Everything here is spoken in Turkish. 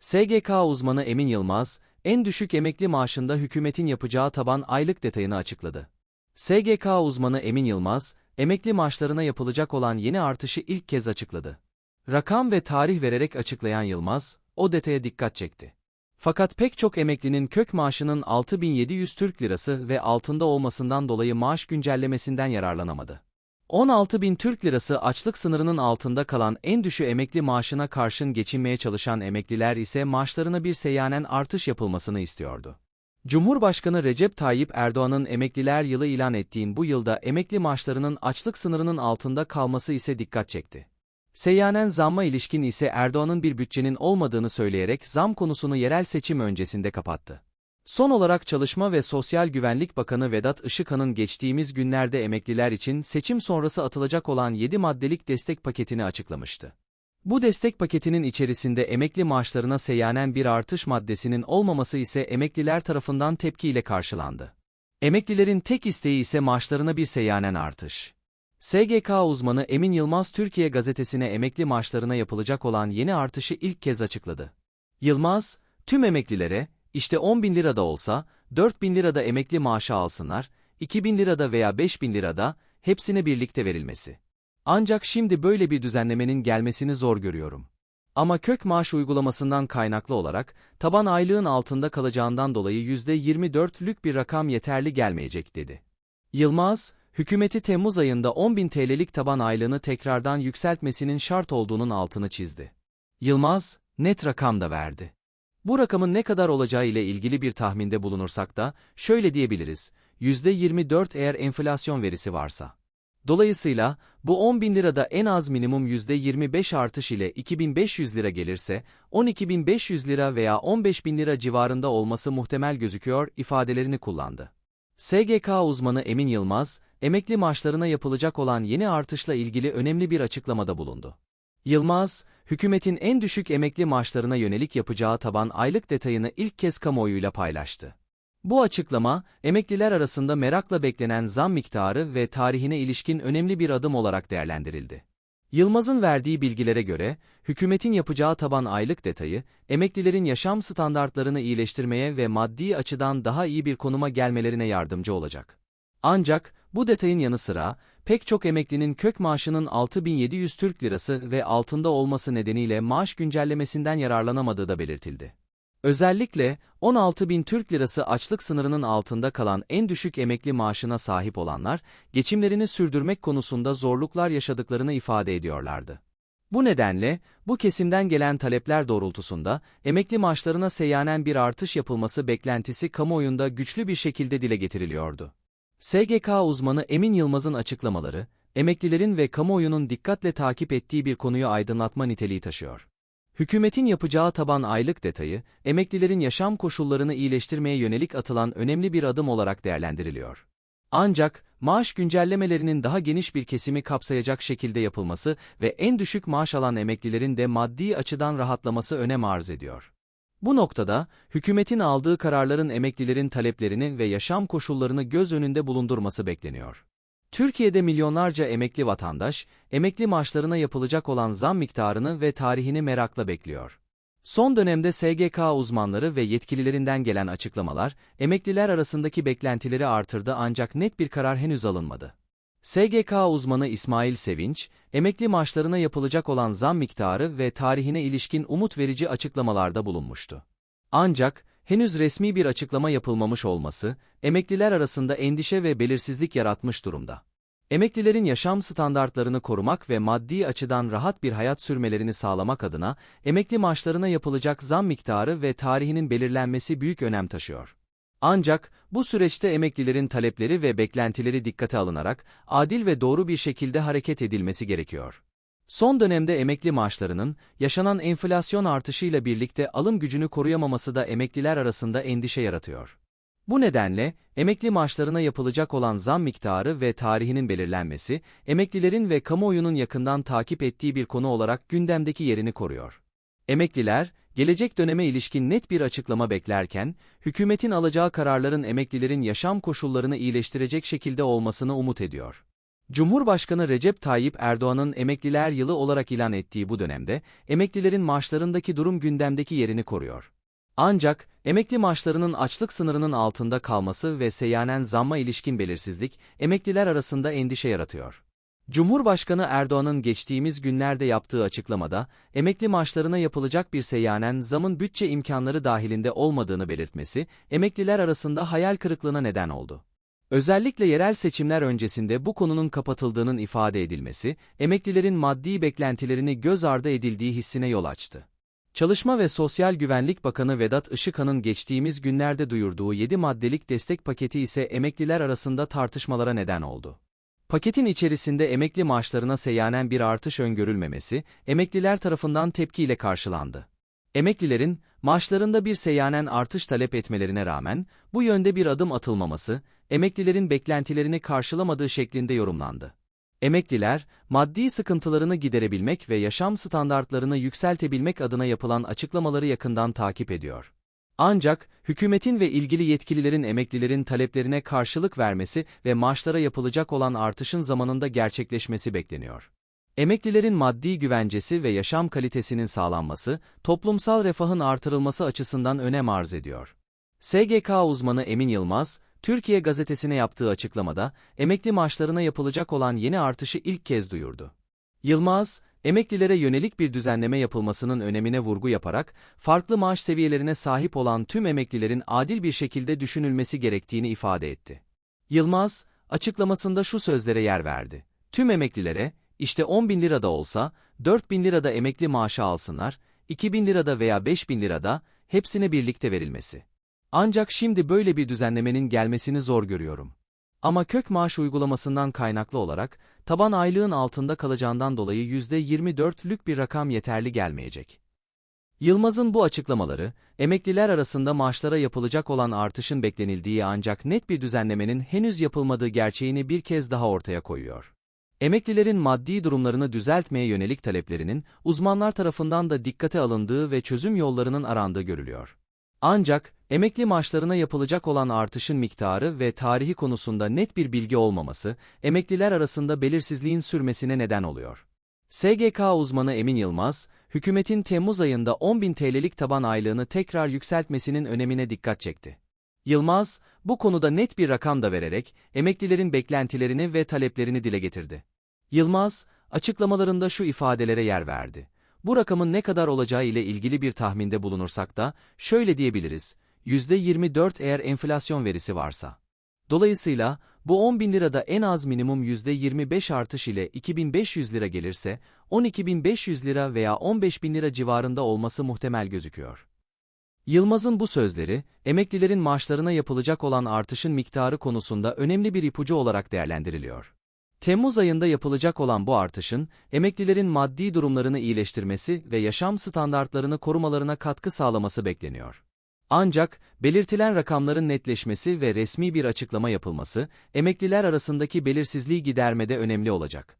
SGK uzmanı Emin Yılmaz, en düşük emekli maaşında hükümetin yapacağı taban aylık detayını açıkladı. SGK uzmanı Emin Yılmaz, emekli maaşlarına yapılacak olan yeni artışı ilk kez açıkladı. Rakam ve tarih vererek açıklayan Yılmaz, o detaya dikkat çekti. Fakat pek çok emeklinin kök maaşının 6700 Türk Lirası ve altında olmasından dolayı maaş güncellemesinden yararlanamadı. 16 bin Türk Lirası açlık sınırının altında kalan en düşük emekli maaşına karşın geçinmeye çalışan emekliler ise maaşlarına bir seyyanen artış yapılmasını istiyordu. Cumhurbaşkanı Recep Tayyip Erdoğan'ın emekliler yılı ilan ettiğin bu yılda emekli maaşlarının açlık sınırının altında kalması ise dikkat çekti. Seyyanen zamma ilişkin ise Erdoğan'ın bir bütçenin olmadığını söyleyerek zam konusunu yerel seçim öncesinde kapattı. Son olarak Çalışma ve Sosyal Güvenlik Bakanı Vedat Işıkhan'ın geçtiğimiz günlerde emekliler için seçim sonrası atılacak olan 7 maddelik destek paketini açıklamıştı. Bu destek paketinin içerisinde emekli maaşlarına seyyanen bir artış maddesinin olmaması ise emekliler tarafından tepkiyle karşılandı. Emeklilerin tek isteği ise maaşlarına bir seyyanen artış. SGK uzmanı Emin Yılmaz Türkiye gazetesine emekli maaşlarına yapılacak olan yeni artışı ilk kez açıkladı. Yılmaz, tüm emeklilere, işte 10 bin lirada olsa, 4 bin lirada emekli maaşı alsınlar, 2 bin lirada veya 5 bin lirada, hepsine birlikte verilmesi. Ancak şimdi böyle bir düzenlemenin gelmesini zor görüyorum. Ama kök maaş uygulamasından kaynaklı olarak, taban aylığın altında kalacağından dolayı %24'lük bir rakam yeterli gelmeyecek dedi. Yılmaz, hükümeti Temmuz ayında 10.000 TL'lik taban aylığını tekrardan yükseltmesinin şart olduğunun altını çizdi. Yılmaz, net rakam da verdi. Bu rakamın ne kadar olacağı ile ilgili bir tahminde bulunursak da, şöyle diyebiliriz, %24 eğer enflasyon verisi varsa. Dolayısıyla, bu 10 bin lirada en az minimum %25 artış ile 2500 lira gelirse, 12.500 lira veya 15 bin lira civarında olması muhtemel gözüküyor ifadelerini kullandı. SGK uzmanı Emin Yılmaz, emekli maaşlarına yapılacak olan yeni artışla ilgili önemli bir açıklamada bulundu. Yılmaz, hükümetin en düşük emekli maaşlarına yönelik yapacağı taban aylık detayını ilk kez kamuoyuyla paylaştı. Bu açıklama, emekliler arasında merakla beklenen zam miktarı ve tarihine ilişkin önemli bir adım olarak değerlendirildi. Yılmaz'ın verdiği bilgilere göre, hükümetin yapacağı taban aylık detayı, emeklilerin yaşam standartlarını iyileştirmeye ve maddi açıdan daha iyi bir konuma gelmelerine yardımcı olacak. Ancak, bu detayın yanı sıra, pek çok emeklinin kök maaşının 6700 Türk Lirası ve altında olması nedeniyle maaş güncellemesinden yararlanamadığı da belirtildi. Özellikle 16 bin Türk Lirası açlık sınırının altında kalan en düşük emekli maaşına sahip olanlar, geçimlerini sürdürmek konusunda zorluklar yaşadıklarını ifade ediyorlardı. Bu nedenle, bu kesimden gelen talepler doğrultusunda, emekli maaşlarına seyyanen bir artış yapılması beklentisi kamuoyunda güçlü bir şekilde dile getiriliyordu. SGK uzmanı Emin Yılmaz'ın açıklamaları, emeklilerin ve kamuoyunun dikkatle takip ettiği bir konuyu aydınlatma niteliği taşıyor. Hükümetin yapacağı taban aylık detayı, emeklilerin yaşam koşullarını iyileştirmeye yönelik atılan önemli bir adım olarak değerlendiriliyor. Ancak, maaş güncellemelerinin daha geniş bir kesimi kapsayacak şekilde yapılması ve en düşük maaş alan emeklilerin de maddi açıdan rahatlaması önem arz ediyor. Bu noktada, hükümetin aldığı kararların emeklilerin taleplerini ve yaşam koşullarını göz önünde bulundurması bekleniyor. Türkiye'de milyonlarca emekli vatandaş, emekli maaşlarına yapılacak olan zam miktarını ve tarihini merakla bekliyor. Son dönemde SGK uzmanları ve yetkililerinden gelen açıklamalar, emekliler arasındaki beklentileri artırdı ancak net bir karar henüz alınmadı. SGK uzmanı İsmail Sevinç, emekli maaşlarına yapılacak olan zam miktarı ve tarihine ilişkin umut verici açıklamalarda bulunmuştu. Ancak, henüz resmi bir açıklama yapılmamış olması, emekliler arasında endişe ve belirsizlik yaratmış durumda. Emeklilerin yaşam standartlarını korumak ve maddi açıdan rahat bir hayat sürmelerini sağlamak adına, emekli maaşlarına yapılacak zam miktarı ve tarihinin belirlenmesi büyük önem taşıyor. Ancak, bu süreçte emeklilerin talepleri ve beklentileri dikkate alınarak, adil ve doğru bir şekilde hareket edilmesi gerekiyor. Son dönemde emekli maaşlarının, yaşanan enflasyon artışıyla birlikte alım gücünü koruyamaması da emekliler arasında endişe yaratıyor. Bu nedenle, emekli maaşlarına yapılacak olan zam miktarı ve tarihinin belirlenmesi, emeklilerin ve kamuoyunun yakından takip ettiği bir konu olarak gündemdeki yerini koruyor. Emekliler, gelecek döneme ilişkin net bir açıklama beklerken, hükümetin alacağı kararların emeklilerin yaşam koşullarını iyileştirecek şekilde olmasını umut ediyor. Cumhurbaşkanı Recep Tayyip Erdoğan'ın emekliler yılı olarak ilan ettiği bu dönemde, emeklilerin maaşlarındaki durum gündemdeki yerini koruyor. Ancak, emekli maaşlarının açlık sınırının altında kalması ve seyyanen zamma ilişkin belirsizlik, emekliler arasında endişe yaratıyor. Cumhurbaşkanı Erdoğan'ın geçtiğimiz günlerde yaptığı açıklamada, emekli maaşlarına yapılacak bir seyyanen zamın bütçe imkanları dahilinde olmadığını belirtmesi, emekliler arasında hayal kırıklığına neden oldu. Özellikle yerel seçimler öncesinde bu konunun kapatıldığının ifade edilmesi, emeklilerin maddi beklentilerini göz ardı edildiği hissine yol açtı. Çalışma ve Sosyal Güvenlik Bakanı Vedat Işıkhan'ın geçtiğimiz günlerde duyurduğu 7 maddelik destek paketi ise emekliler arasında tartışmalara neden oldu. Paketin içerisinde emekli maaşlarına seyyanen bir artış öngörülmemesi, emekliler tarafından tepkiyle karşılandı. Emeklilerin, maaşlarında bir seyyanen artış talep etmelerine rağmen, bu yönde bir adım atılmaması, emeklilerin beklentilerini karşılamadığı şeklinde yorumlandı. Emekliler, maddi sıkıntılarını giderebilmek ve yaşam standartlarını yükseltebilmek adına yapılan açıklamaları yakından takip ediyor. Ancak, hükümetin ve ilgili yetkililerin emeklilerin taleplerine karşılık vermesi ve maaşlara yapılacak olan artışın zamanında gerçekleşmesi bekleniyor. Emeklilerin maddi güvencesi ve yaşam kalitesinin sağlanması, toplumsal refahın artırılması açısından önem arz ediyor. SGK uzmanı Emin Yılmaz, Türkiye gazetesine yaptığı açıklamada, emekli maaşlarına yapılacak olan yeni artışı ilk kez duyurdu. Yılmaz, emeklilere yönelik bir düzenleme yapılmasının önemine vurgu yaparak, farklı maaş seviyelerine sahip olan tüm emeklilerin adil bir şekilde düşünülmesi gerektiğini ifade etti. Yılmaz, açıklamasında şu sözlere yer verdi. Tüm emeklilere, işte 10 bin lirada olsa, 4 bin lirada emekli maaşı alsınlar, 2 bin lirada veya 5 bin lirada, hepsine birlikte verilmesi. Ancak şimdi böyle bir düzenlemenin gelmesini zor görüyorum. Ama kök maaş uygulamasından kaynaklı olarak, taban aylığın altında kalacağından dolayı %24'lük bir rakam yeterli gelmeyecek. Yılmaz'ın bu açıklamaları, emekliler arasında maaşlara yapılacak olan artışın beklenildiği ancak net bir düzenlemenin henüz yapılmadığı gerçeğini bir kez daha ortaya koyuyor. Emeklilerin maddi durumlarını düzeltmeye yönelik taleplerinin, uzmanlar tarafından da dikkate alındığı ve çözüm yollarının arandığı görülüyor. Ancak, emekli maaşlarına yapılacak olan artışın miktarı ve tarihi konusunda net bir bilgi olmaması, emekliler arasında belirsizliğin sürmesine neden oluyor. SGK uzmanı Emin Yılmaz, hükümetin Temmuz ayında 10.000 TL'lik taban aylığını tekrar yükseltmesinin önemine dikkat çekti. Yılmaz, bu konuda net bir rakam da vererek, emeklilerin beklentilerini ve taleplerini dile getirdi. Yılmaz, açıklamalarında şu ifadelere yer verdi. Bu rakamın ne kadar olacağı ile ilgili bir tahminde bulunursak da, şöyle diyebiliriz, %24 eğer enflasyon verisi varsa. Dolayısıyla, bu 10 bin lirada en az minimum %25 artış ile 2500 lira gelirse, 12.500 lira veya 15 bin lira civarında olması muhtemel gözüküyor. Yılmaz'ın bu sözleri, emeklilerin maaşlarına yapılacak olan artışın miktarı konusunda önemli bir ipucu olarak değerlendiriliyor. Temmuz ayında yapılacak olan bu artışın, emeklilerin maddi durumlarını iyileştirmesi ve yaşam standartlarını korumalarına katkı sağlaması bekleniyor. Ancak, belirtilen rakamların netleşmesi ve resmi bir açıklama yapılması, emekliler arasındaki belirsizliği gidermede önemli olacak.